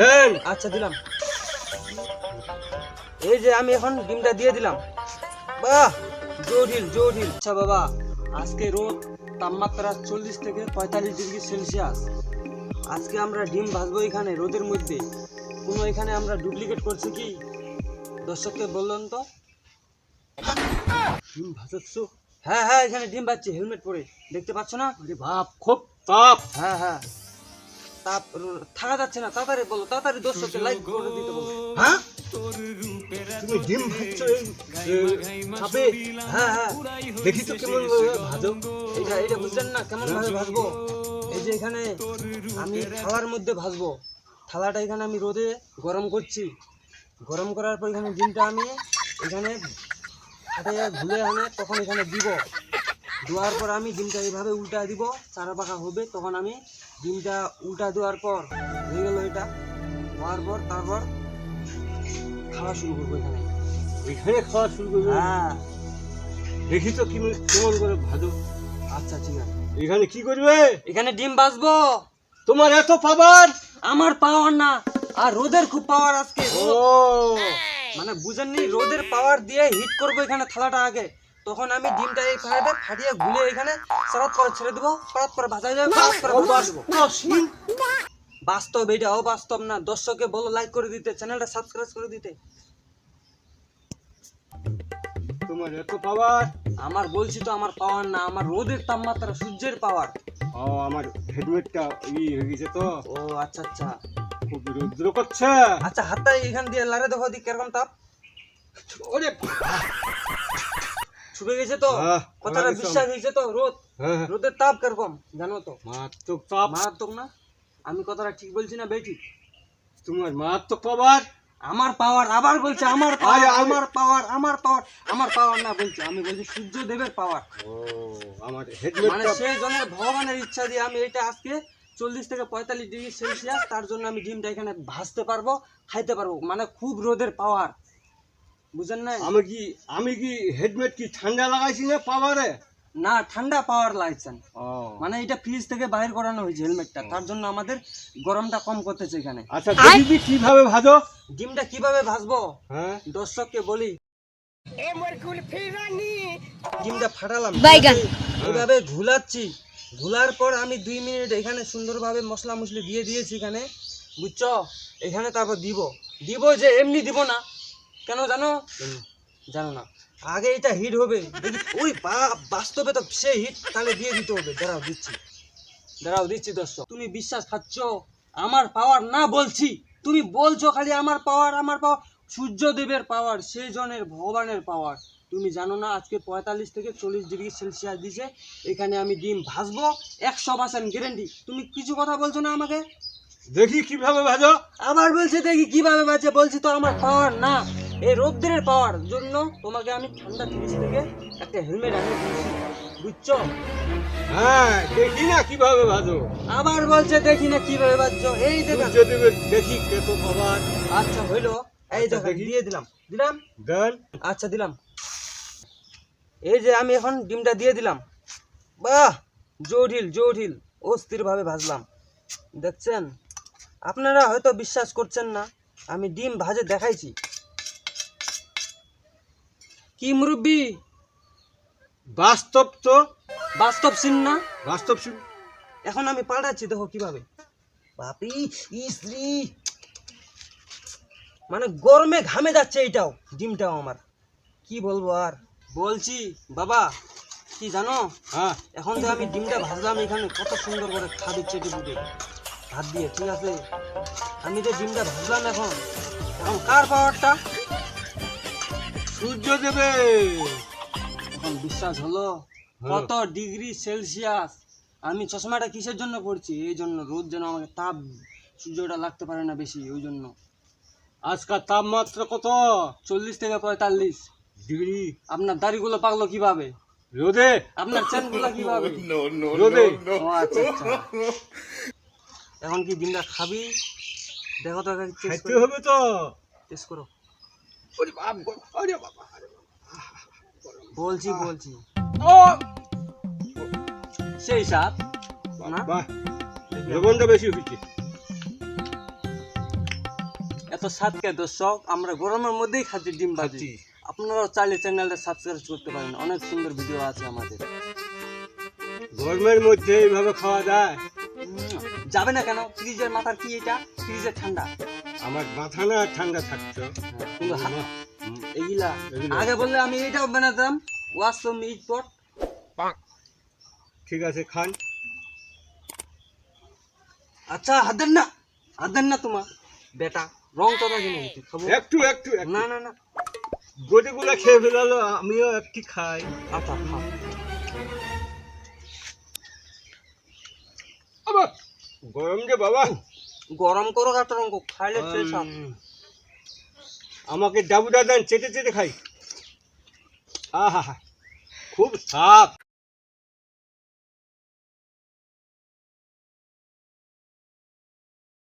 দেন আচ্ছা দিলাম। এই যে আমি এখন ডিমটা দিয়ে দিলাম। বাহ! জটিল জটিল। আচ্ছা বাবা আজকে রোদ তাপমাত্রা চল্লিশ থেকে পঁয়তাল্লিশ ডিগ্রি সেলসিয়াস। আজকে আমরা ডিম ভাজবো এখানে রোদের মধ্যে। কোনো এখানে আমরা ডুপ্লিকেট করছি কি? দর্শককে বললেন তো। ডিম ভাজাচ্ছ? হ্যাঁ হ্যাঁ এখানে ডিম ভাজছে হেলমেট পরে। দেখতে পাচ্ছ না? আরে বাপ খুব তাপ। হ্যাঁ হ্যাঁ। থাকা যাচ্ছে না তাড়াতাড়ি বলো তাড়াতাড়ি দর্শককে লাইক করে দিতে বলো। হ্যাঁ? তুমি ডিম ভাজছো এই হ্যাঁ হ্যাঁ। দেখি তো কেমন ভাজো। এটা এটা বুঝলেন না? কেমন ভাবে ভাজবো? এই যে এখানে আমি থালার মধ্যে ভাজবো। থালাটা এখানে আমি রোদে গরম করছি। গরম করার পর এখানে ডিমটা আমি এখানে ঘুলে আনে তখন এখানে দিব। দেওয়ার পর আমি ডিমটা এইভাবে উল্টা দিব চারা পাকা হবে তখন আমি ডিমটা উল্টা দেওয়ার পর হয়ে গেল এটা। হওয়ার পর তারপর খাওয়া শুরু করব এখানে। এখানে খাওয়া শুরু করবে? হ্যাঁ। দেখি তো কেমন কেমন করে ভাজো। আচ্ছা ঠিক আছে। এখানে কি করবে? এখানে ডিম বাজবো তোমার এত পাবার আমার পাওয়ার না আর রোদের খুব পাওয়ার আজকে। ও। মানে বুঝেননি রোদের পাওয়ার দিয়ে হিট করব এখানে থালাটা আগে। তখন আমি ডিমটা এই ফাটে ফাটিয়ে গুলে এখানে সরাত করে ছেড়ে দেবো সরাত করে ভাজা যাবে সরাত করে দেবো। বাস্তব এটা অবাস্তব না। দর্শককে বলো লাইক করে দিতে চ্যানেলটা সাবস্ক্রাইব করে দিতে। তোমার এত পাওয়ার আমার বলছি তো আমার পাওয়ার না আমার রোদের তাপমাত্রা সূর্যের পাওয়ার ও আমার হেলমেটটা ই হয়ে গেছে তো। ও আচ্ছা আচ্ছা। খুব রৌদ্র করছে। আচ্ছা হাতটা এখান দিয়ে লারে দেখো দি কেরকম তাপ। ওরে ছুটে গেছে তো? হ্যাঁ, কথাটা বিশ্বাস হয়েছে তো? রোদ? হ্যাঁ হ্যাঁ। রোদের তাপ কীরকম জানো তো? মারাত্মক তাপ। মারাত্মক না? আমি কথাটা ঠিক বলছি না বেঠিক তোমার মারাত্মক পাওয়ার? আমার পাওয়ার আবার বলছে আমার পাওয়ার আমার পাওয়ার আমার পাওয়ার আমার পাওয়ার না বলছে। আমি বলছি সূর্য দেবের পাওয়ার। ও আমার মানে সেই জনের ভগবানের ইচ্ছা দিয়ে আমি এটা আজকে চল্লিশ থেকে পঁয়তাল্লিশ ডিগ্রি সেলসিয়াস তার জন্য আমি ডিমটা এখানে ভাজতে পারব খাইতে পারব। মানে খুব রোদের পাওয়ার। বুঝেন না আমি কি আমি কি হেলমেট কি ঠান্ডা লাগাইছি না পাওয়ারে? না ঠান্ডা পাওয়ার লাগছেন মানে এটা ফ্রিজ থেকে বাইরে করানো হয়েছে হেলমেটটা। তার জন্য আমাদের গরমটা কম করতেছে এখানে। আচ্ছা দেখি কীভাবে ভাজো? ডিমটা কীভাবে ভাজবো? হ্যাঁ। দর্শককে বলি। ডিমটা ফাটালাম। বাইগান। এইভাবে ঘুলাচ্ছি। ঘুলার পর আমি দুই মিনিট এখানে সুন্দরভাবে মশলা মশলি দিয়ে দিয়েছি এখানে। বুঝছ? এখানে তারপর দিব। দিব যে এমনি দিব না। কেন জানো? জানো না। আগে এটা হিট হবে। দেখি ওই বা- বাস্তবে তো সে হিট তাহলে দিয়ে দিতে হবে। দাঁড়াও দিচ্ছি। দাঁড়াও দিচ্ছি দর্শক। তুমি বিশ্বাস খাচ্ছ? আমার পাওয়ার না বলছি। তুমি বলছো খালি আমার পাওয়ার আমার পাওয়ার সূর্যদেবের পাওয়ার সেই জনের ভগবানের পাওয়ার তুমি জানো না আজকে পঁয়তাল্লিশ থেকে চল্লিশ ডিগ্রি সেলসিয়াস দিছে। এখানে আমি ডিম ভাজবো। একশো পার্সেন্ট গ্যারেন্টি তুমি কিছু কথা বলছো না আমাকে? দেখি কীভাবে ভাজো। আবার বলছে দেখি কীভাবে বাজে বলছি তো আমার পাওয়ার না। এই রৌদ্রের পাওয়ার জন্য তোমাকে আমি ঠান্ডা ফ্রিজ থেকে একটা হেলমেট আনিয়ে দিয়েছি বুঝছ? হ্যাঁ দেখি না কীভাবে ভাজো আবার বলছে দেখি না কীভাবে বাজছো। এই দেখেন সূর্যদেবের দেখি। কত পাওয়ার। আচ্ছা হইল। এই আচ্ছা, দেখি। দিয়ে দিলাম। দিলাম? দেন। আচ্ছা দিলাম। এই যে আমি এখন ডিমটা দিয়ে দিলাম। বাহ! জটিল জটিল। অস্থির ভাবে ভাজলাম। দেখছেন? আপনারা হয়তো বিশ্বাস করছেন না আমি ডিম ভাজে দেখাইছি। কি মুরব্বি? বাস্তব তো। বাস্তব সিন না? বাস্তব শুন- এখন আমি পাল্টাচ্ছি দেখো কীভাবে। বাপি ইস্ত্রি মানে গরমে ঘামে যাচ্ছে এইটাও ডিমটাও আমার। কি বলব আর? বলছি বাবা। কি জানো? হ্যাঁ। এখন যে আমি ডিমটা ভাজলাম এখানে কত সুন্দর করে খাবি দিচ্ছে ফুটে ভাত দিয়ে ঠিক আছে? আমি যে ডিমটা ভাজলাম এখন এখন কার পাওয়ারটা সূর্য দেবে। এখন বিশ্বাস হলো? হলো। কত ডিগ্রি সেলসিয়াস? আমি চশমাটা কিসের জন্য পড়ছি এই জন্য রোদ যেন আমাকে তাপ সূর্যটা লাগতে পারে না বেশি ওই জন্য। আজকাল তাপমাত্রা কত? চল্লিশ থেকে পঁয়তাল্লিশ। ডিগ্রি? আপনার দাড়িগুলো পাকলো কীভাবে? রোদে? আপনার চেনগুলো কীভাবে? রোদে? আচ্ছা আচ্ছা। এখন কি ডিমটা খাবি? দেখো তো খাইতে হবে তো। টেস্ট করো। ওরে বাপ ওরে বাবা বলছি বলছি। ও! সেই সাপ না? লবণটা বেশি হয়েছে। এত স্বাদকে দর্শক আমরা গরমের মধ্যেই খাচ্ছি ডিম ভাজি। আপনারাও চাইলে চ্যানেলটা সাবস্ক্রাইব করতে পারেন। অনেক সুন্দর ভিডিও আছে আমাদের। গরমের মধ্যে এইভাবে খাওয়া যায়? যাবে না কেন? ফ্রিজের মাথার কি এটা? ফ্রিজের ঠান্ডা। আমার মাথা না ঠান্ডা থাকতো কিন্তু হা- এইগুলা। আগে বললে আমি এইটাও বানাতাম। ওয়াশ তো মিট পট ঠিক আছে খান। আচ্ছা হাতের না। হাতের না তোমার। বেটা রং তো দেখি না খাব। একটু একটু একটু। না না না। গরুগুলা খেয়ে ফেলালো আমিও একটি খাই। আচ্ছা খাও গরম যে বাবা। গরম করো কাটো রঙ খাইলে শেষ আমাকে ডাবু দাদান চেটে চেটে খাই। আহা খুব সাপ